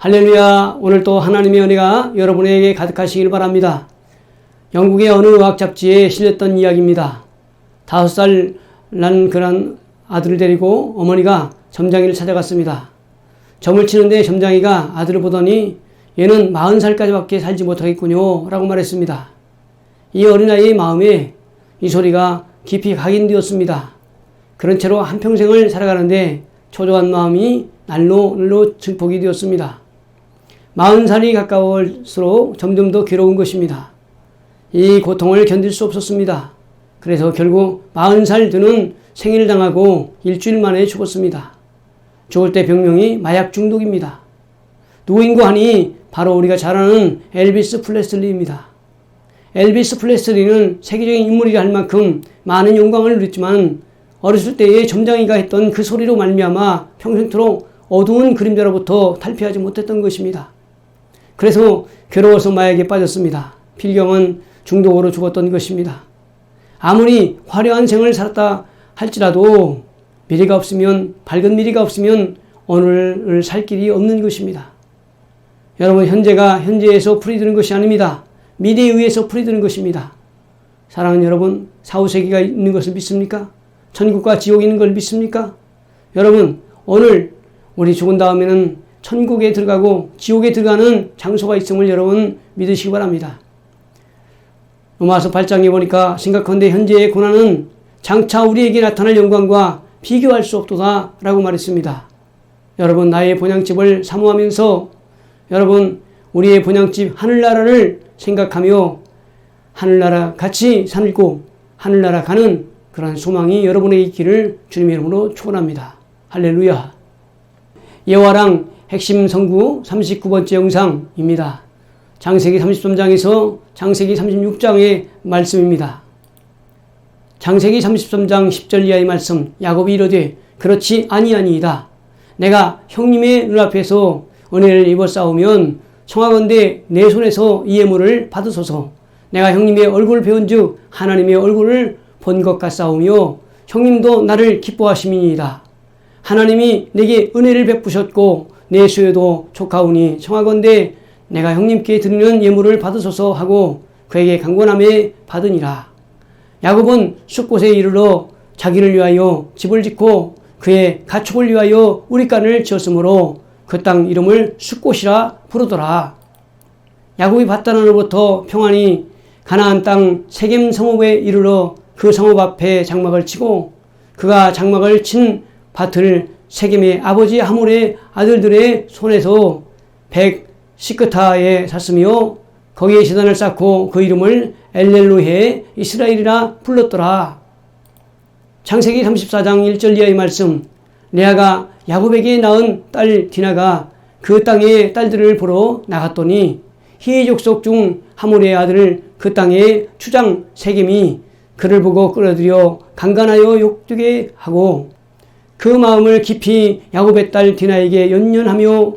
할렐루야. 오늘 또 하나님의 은혜가 여러분에게 가득하시길 바랍니다. 영국의 어느 의학 잡지에 실렸던 이야기입니다. 다섯 살 난 그런 아들을 데리고 어머니가 점장이를 찾아갔습니다. 점을 치는데 점장이가 아들을 보더니 얘는 마흔 살까지밖에 살지 못하겠군요. 라고 말했습니다. 이 어린아이의 마음에 이 소리가 깊이 각인되었습니다. 그런 채로 한평생을 살아가는데 초조한 마음이 날로 날로 증폭이 되었습니다. 마흔 살이 가까울수록 점점 더 괴로운 것입니다. 이 고통을 견딜 수 없었습니다. 그래서 결국 마흔 살 되는 생일을 당하고 일주일 만에 죽었습니다. 죽을 때 병명이 마약 중독입니다. 누구인고 하니 바로 우리가 잘 아는 엘비스 플레슬리입니다. 엘비스 플레슬리는 세계적인 인물이라 할 만큼 많은 영광을 누렸지만 어렸을 때의 점장이가 했던 그 소리로 말미암아 평생토록 어두운 그림자로부터 탈피하지 못했던 것입니다. 그래서 괴로워서 마약에 빠졌습니다. 필경은 중독으로 죽었던 것입니다. 아무리 화려한 생을 살았다 할지라도 미래가 없으면 밝은 미래가 없으면 오늘을 살 길이 없는 것입니다. 여러분 현재가 현재에서 풀이되는 것이 아닙니다. 미래에 의해서 풀이되는 것입니다. 사랑하는 여러분 사후세계가 있는 것을 믿습니까? 천국과 지옥이 있는 걸 믿습니까? 여러분 오늘 우리 죽은 다음에는 천국에 들어가고 지옥에 들어가는 장소가 있음을 여러분 믿으시기 바랍니다. 로마서 8장에 보니까 심각한데 현재의 고난은 장차 우리에게 나타날 영광과 비교할 수 없도다 라고 말했습니다. 여러분 나의 본향집을 사모하면서 여러분 우리의 본향집 하늘나라를 생각하며 하늘나라 같이 살고 하늘나라 가는 그러한 소망이 여러분의 있기를 주님의 이름으로 축원합니다. 할렐루야. 예화랑 핵심 성구 39번째 영상입니다. 장세기 33장에서 장세기 36장의 말씀입니다. 장세기 33장 10절 이하의 말씀 야곱이 이르되 그렇지 아니하니이다. 내가 형님의 눈앞에서 은혜를 입어 싸우면 청하건대 내 손에서 이 예물을 받으소서 내가 형님의 얼굴을 배운즉 하나님의 얼굴을 본 것 같사오며 형님도 나를 기뻐하심이니이다. 하나님이 내게 은혜를 베푸셨고 내 수요도 촉하오니 청하건대 내가 형님께 드리는 예물을 받으소서 하고 그에게 강권함에 받으니라. 야곱은 숲곳에 이르러 자기를 위하여 집을 짓고 그의 가축을 위하여 우리간을 지었으므로 그 땅 이름을 숲곳이라 부르더라. 야곱이 바다나로부터 평안히 가나안 땅 세겜 성읍에 이르러 그 성읍 앞에 장막을 치고 그가 장막을 친 밭을 세겜의 아버지 하몰의 아들들의 손에서 백 시크타에 샀으며 거기에 시단을 쌓고 그 이름을 엘렐로해 이스라엘이라 불렀더라. 창세기 34장 1절 이하의 말씀 레아가 야곱에게 낳은 딸 디나가 그 땅의 딸들을 보러 나갔더니 히의 족속 중 하몰의 아들 그 땅의 추장 세겜이 그를 보고 끌어들여 강간하여 욕되게 하고 그 마음을 깊이 야곱의 딸 디나에게 연연하며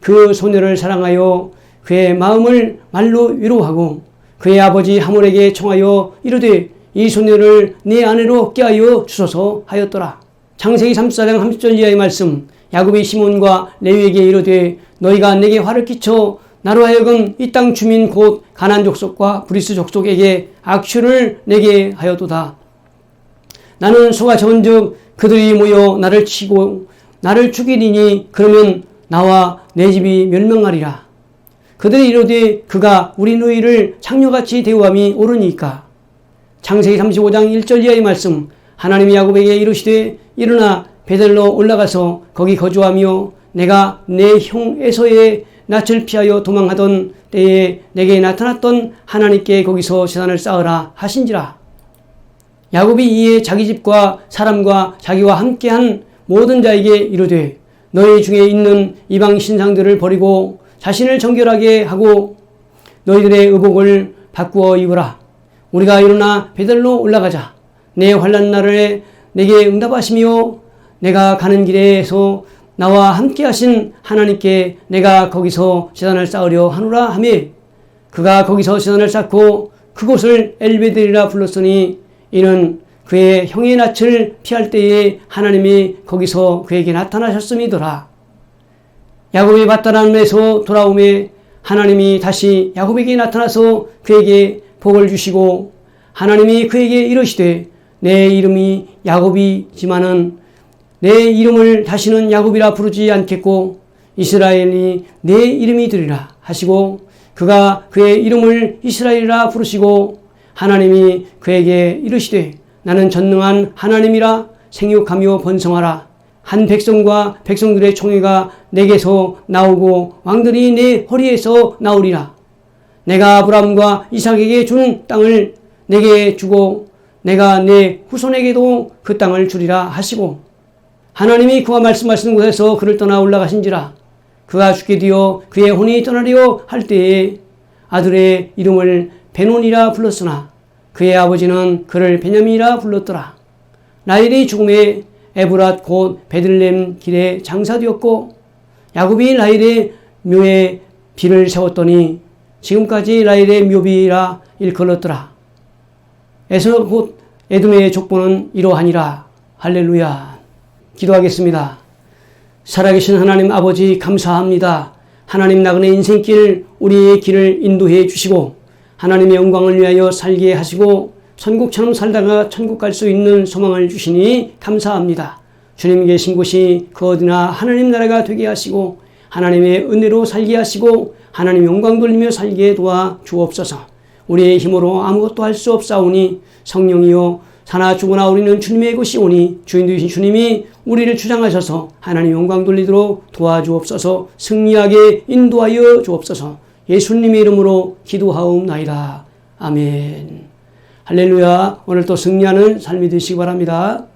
그 소녀를 사랑하여 그의 마음을 말로 위로하고 그의 아버지 하몰에게 청하여 이르되 이 소녀를 내 아내로 깨하여 주소서 하였더라. 창세기 34장 30절 이하의 말씀 야곱이 시몬과 레위에게 이르되 너희가 내게 화를 끼쳐 나로 하여금 이 땅 주민 곧 가난 족속과 브리스 족속에게 악취를 내게 하여도다. 나는 소가 적은즉 그들이 모여 나를 치고 나를 죽이리니 그러면 나와 내 집이 멸망하리라. 그들이 이르되 그가 우리 너희를 창녀같이 대우함이 옳으니까. 창세기 35장 1절 이하의 말씀 하나님이 야곱에게 이르시되 일어나 베델로 올라가서 거기 거주하며 내가 내 형 에서의 낯을 피하여 도망하던 때에 내게 나타났던 하나님께 거기서 재산을 쌓으라 하신지라. 야곱이 이에 자기 집과 사람과 자기와 함께한 모든 자에게 이르되 너희 중에 있는 이방 신상들을 버리고 자신을 정결하게 하고 너희들의 의복을 바꾸어 입으라. 우리가 일어나 베들로 올라가자. 내 환란 날에 내게 응답하시며 내가 가는 길에서 나와 함께 하신 하나님께 내가 거기서 재단을 쌓으려 하노라 하며 그가 거기서 재단을 쌓고 그곳을 엘베델이라 불렀으니 이는 그의 형의 낯을 피할 때에 하나님이 거기서 그에게 나타나셨음이더라. 야곱이 바다람에서 돌아오매 하나님이 다시 야곱에게 나타나서 그에게 복을 주시고 하나님이 그에게 이르시되 내 이름이 야곱이지만은 내 이름을 다시는 야곱이라 부르지 않겠고 이스라엘이 내 이름이 되리라 하시고 그가 그의 이름을 이스라엘이라 부르시고 하나님이 그에게 이르시되 나는 전능한 하나님이라 생육하며 번성하라. 한 백성과 백성들의 총회가 내게서 나오고 왕들이 내 허리에서 나오리라. 내가 아브라함과 이삭에게 준 땅을 내게 주고 내가 내 후손에게도 그 땅을 주리라 하시고 하나님이 그와 말씀하시는 곳에서 그를 떠나 올라가신지라. 그가 죽게 되어 그의 혼이 떠나려 할 때에 아들의 이름을 베논이라 불렀으나 그의 아버지는 그를 베냐민이라 불렀더라. 라헬이 죽음에 에브랏 곧 베들렘 길에 장사되었고 야곱이 라헬의 묘에 비를 세웠더니 지금까지 라헬의 묘비라 일컬었더라. 에서 곧 에돔의 족보는 이러하니라. 할렐루야. 기도하겠습니다. 살아계신 하나님 아버지 감사합니다. 하나님 나그네 인생길 우리의 길을 인도해 주시고 하나님의 영광을 위하여 살게 하시고 천국처럼 살다가 천국 갈 수 있는 소망을 주시니 감사합니다. 주님 계신 곳이 그 어디나 하나님 나라가 되게 하시고 하나님의 은혜로 살게 하시고 하나님 영광 돌리며 살게 도와 주옵소서. 우리의 힘으로 아무것도 할 수 없사오니 성령이여 사나 죽으나 우리는 주님의 것이오니 주인 되신 주님이 우리를 주장하셔서 하나님 영광 돌리도록 도와주옵소서 승리하게 인도하여 주옵소서 예수님의 이름으로 기도하옵나이다. 아멘. 할렐루야. 오늘 또 승리하는 삶이 되시기 바랍니다.